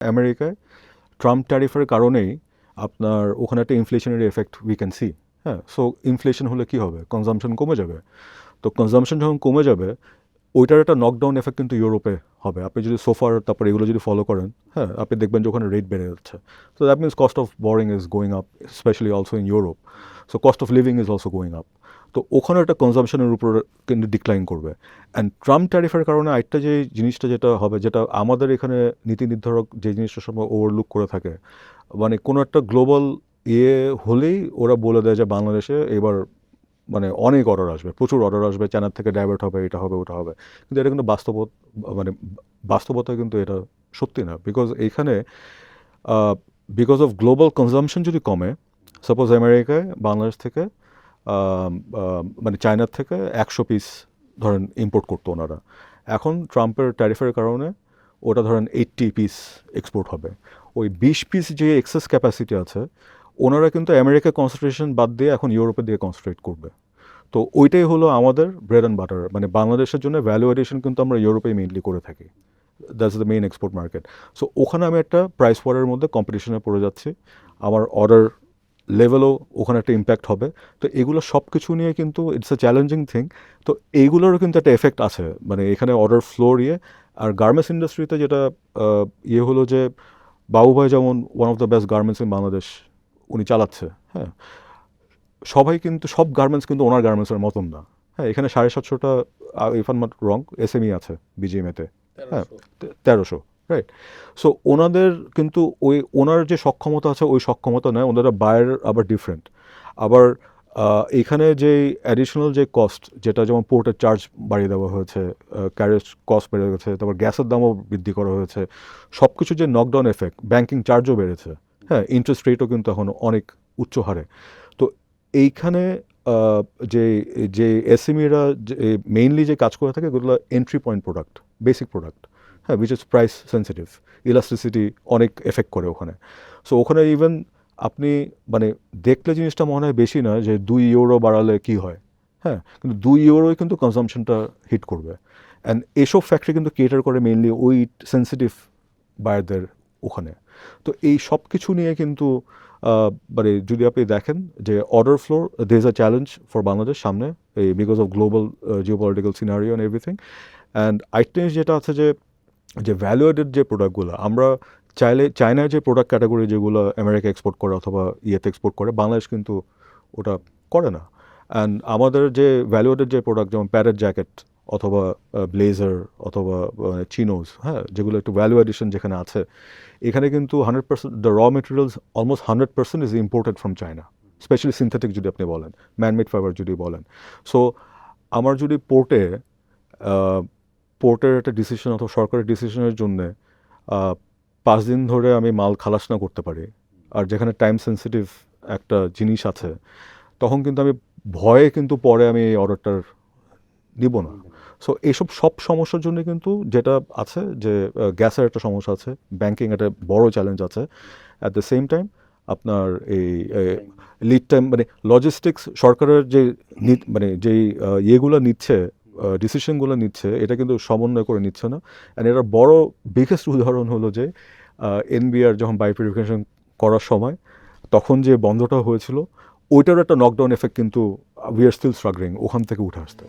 আমেরিকায়। ট্রাম্প ট্যারিফের কারণেই আপনার ওখানে একটা inflationary effect we can see হ্যাঁ? সো ইনফ্লেশন হলে কি হবে? কনজামশন কমে যাবে। তো কনজামশন যখন কমে যাবে ওইটার একটা নকডাউন এফেক্ট কিন্তু ইউরোপে হবে। আপনি যদি সোফার তারপরে এগুলো যদি ফলো করেন হ্যাঁ আপনি দেখবেন যে ওখানে রেট বেড়ে যাচ্ছে। তো that means cost of borrowing is going up specially also in Europe so cost of living is also going up তো ওখানে একটা কনজামশনের উপর কিন্তু ডিক্লাইন করবে। অ্যান্ড ট্রাম্প ট্যারিফের কারণে আরেকটা যে জিনিসটা যেটা হবে, যেটা আমাদের এখানে নীতি নির্ধারক যে জিনিসটা সময় ওভারলুক করে থাকে মানে কোনো একটা গ্লোবাল ইয়ে হলেই ওরা বলে দেয় যে বাংলাদেশে এবার মানে অনেক অর্ডার আসবে, প্রচুর অর্ডার আসবে চায়নার থেকে ডাইভার্ট হবে, এটা হবে, ওটা হবে। কিন্তু এটা কিন্তু বাস্তব মানে বাস্তবতা কিন্তু এটা সত্যি না। বিকজ এইখানে বিকজ অফ গ্লোবাল কনজামশন যদি কমে সাপোজ আমেরিকায় বাংলাদেশ থেকে মানে চায়নার থেকে একশো পিস ধরেন ইম্পোর্ট করতো ওনারা। এখন ট্রাম্পের ট্যারিফের কারণে ওটা ধরেন এইট্টি পিস এক্সপোর্ট হবে। ওই বিশ পিস যে এক্সেস ক্যাপাসিটি আছে, ওনারা কিন্তু আমেরিকা কনসেন্ট্রেশন বাদ দিয়ে এখন ইউরোপের দিকে কনসেন্ট্রেট করবে। তো ওইটাই হলো আমাদের ব্রেড অ্যান্ড বাটার মানে বাংলাদেশের জন্য ভ্যালু এডিশন কিন্তু আমরা ইউরোপে মেইনলি করে থাকি। That's the main export market so ওখানে আমি একটা প্রাইস ওয়ারের মধ্যে কম্পিটিশনে পড়ে যাচ্ছি। আমার অর্ডার লেভেলও ওখানে একটা ইম্প্যাক্ট হবে। তো এগুলো সব কিছু নিয়ে কিন্তু ইটস এ চ্যালেঞ্জিং থিং তো এইগুলোরও কিন্তু একটা এফেক্ট আছে। মানে এখানে অর্ডার ফ্লোর ইয়ে আর গার্মেন্টস ইন্ডাস্ট্রিতে যেটা ইয়ে হলো যে, বাবুভাই যেমন one of the best garments in Bangladesh উনি চালাচ্ছে। হ্যাঁ। সবাই কিন্তু সব গার্মেন্টস কিন্তু ওনার গার্মেন্টসের মতন না। হ্যাঁ এখানে সাড়ে সাতশোটা if I'm not wrong SME আছে বিজিএমএতে হ্যাঁ তেরোশো রাইট সো ওনাদের কিন্তু ওই ওনার যে সক্ষমতা আছে ওই সক্ষমতা নয় ওনারা বায়ের আবার ডিফারেন্ট আবার এখানে যে অ্যাডিশনাল যে কস্ট যেটা যেমন পোর্টের চার্জ বাড়িয়ে দেওয়া হয়েছে ক্যারেজ কস্ট বেড়ে গেছে তারপর গ্যাসের দামও বৃদ্ধি করা হয়েছে সব কিছু যে নকডাউন এফেক্ট ব্যাঙ্কিং চার্জও বেড়েছে। হ্যাঁ ইন্টারেস্ট রেটও কিন্তু এখন অনেক উচ্চ হারে। এইখানে যে যে এসএমইরা মেইনলি যে কাজ করে থাকে, এগুলো entry point product basic product হ্যাঁ which is price sensitive elasticity অনেক এফেক্ট করে ওখানে। সো ওখানে ইভেন আপনি মানে দেখলে জিনিসটা মনে হয় বেশি না যে দুই ইউরো বাড়ালে কি হয় হ্যাঁ কিন্তু দুই ইউরোই কিন্তু কনজামশনটা হিট করবে। অ্যান্ড এসব ফ্যাক্টরি কিন্তু কেটার করে মেইনলি ওই সেন্সিটিভ বায়ারদের ওখানে। তো এই সব কিছু নিয়ে কিন্তু মানে যদি আপনি দেখেন যে order flow there is a challenge for Bangladesh সামনে, এই because of global geo political scenario and everything and আরেকটা জিনিস যেটা আছে যে যে ভ্যালু এডেড যে প্রোডাক্টগুলো আমরা চাইলে চায়নার যে প্রোডাক্ট ক্যাটাগরি যেগুলো আমেরিকা এক্সপোর্ট করে অথবা ইয়েতে এক্সপোর্ট করে বাংলাদেশ কিন্তু ওটা করে না। অ্যান্ড আমাদের যে ভ্যালু এডেড যে প্রোডাক্ট যেমন প্যারেট জ্যাকেট অথবা ব্লেজার অথবা চিনোজ হ্যাঁ যেগুলো একটু ভ্যালু এডিশন যেখানে আছে, এখানে কিন্তু hundred percent the raw materials almost hundred percent is imported from China specially synthetic যদি আপনি বলেন ম্যানমেড ফাইবার যদি বলেন. সো আমার যদি পোর্টে পোর্টের একটা ডিসিশন অথবা সরকারের ডিসিশনের জন্যে পাঁচ দিন ধরে আমি মাল খালাস না করতে পারি, আর যেখানে টাইম সেন্সিটিভ একটা জিনিস আছে, তখন কিন্তু আমি ভয়ে কিন্তু পরে আমি এই অর্ডারটার নিব না। সো এইসব সব সমস্যার জন্য কিন্তু যেটা আছে যে গ্যাসের একটা সমস্যা আছে ব্যাংকিং একটা বড় চ্যালেঞ্জ আছে। অ্যাট দ্য সেম টাইম আপনার এই লিড টাইম মানে লজিস্টিক্স সরকারের যে মানে যেই ইয়েগুলো নিচ্ছে ডিসিশনগুলো নিচ্ছে, এটা কিন্তু সমন্বয় করে নিচ্ছে না। অ্যান্ড এটার বড় বিগেস্ট উদাহরণ হলো যে এনবিআর যখন বায়োপিউরিফিকেশন করার সময়, তখন যে বন্ধটা হয়েছিল ওইটার একটা নকডাউন এফেক্ট কিন্তু উই আর স্টিল স্ট্রাগলিং ওখান থেকে উঠে আসতে।